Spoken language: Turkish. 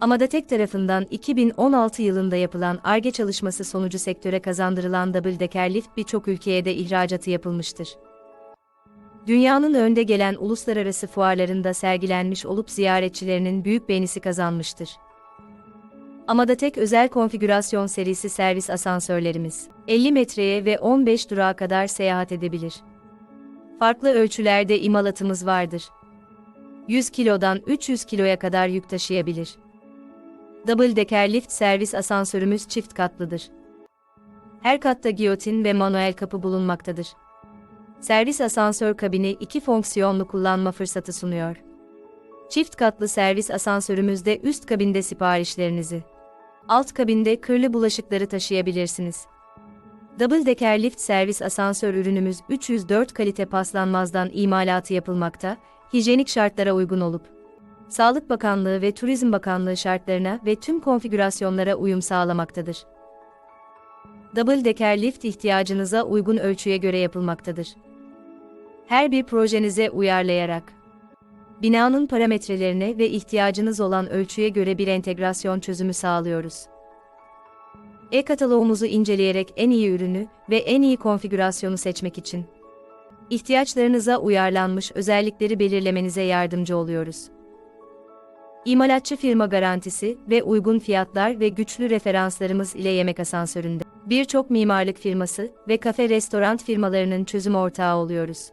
Amadatek tarafından 2016 yılında yapılan ARGE çalışması sonucu sektöre kazandırılan double decker lift birçok ülkeye de ihracatı yapılmıştır. Dünyanın önde gelen uluslararası fuarlarında sergilenmiş olup ziyaretçilerinin büyük beğenisi kazanmıştır. Amadatek özel konfigürasyon serisi servis asansörlerimiz 50 metreye ve 15 durağa kadar seyahat edebilir. Farklı ölçülerde imalatımız vardır. 100 kilodan 300 kiloya kadar yük taşıyabilir. Double decker lift servis asansörümüz çift katlıdır. Her katta giyotin ve manuel kapı bulunmaktadır. Servis asansör kabini iki fonksiyonlu kullanma fırsatı sunuyor. Çift katlı servis asansörümüzde üst kabinde siparişlerinizi, alt kabinde kırlı bulaşıkları taşıyabilirsiniz. Double decker lift servis asansör ürünümüz 304 kalite paslanmazdan imalatı yapılmakta, hijyenik şartlara uygun olup, Sağlık Bakanlığı ve Turizm Bakanlığı şartlarına ve tüm konfigürasyonlara uyum sağlamaktadır. Double decker lift ihtiyacınıza uygun ölçüye göre yapılmaktadır. Her bir projenize uyarlayarak binanın parametrelerine ve ihtiyacınız olan ölçüye göre bir entegrasyon çözümü sağlıyoruz. E-kataloğumuzu inceleyerek en iyi ürünü ve en iyi konfigürasyonu seçmek için ihtiyaçlarınıza uyarlanmış özellikleri belirlemenize yardımcı oluyoruz. İmalatçı firma garantisi ve uygun fiyatlar ve güçlü referanslarımız ile yemek asansöründe birçok mimarlık firması ve kafe restoran firmalarının çözüm ortağı oluyoruz.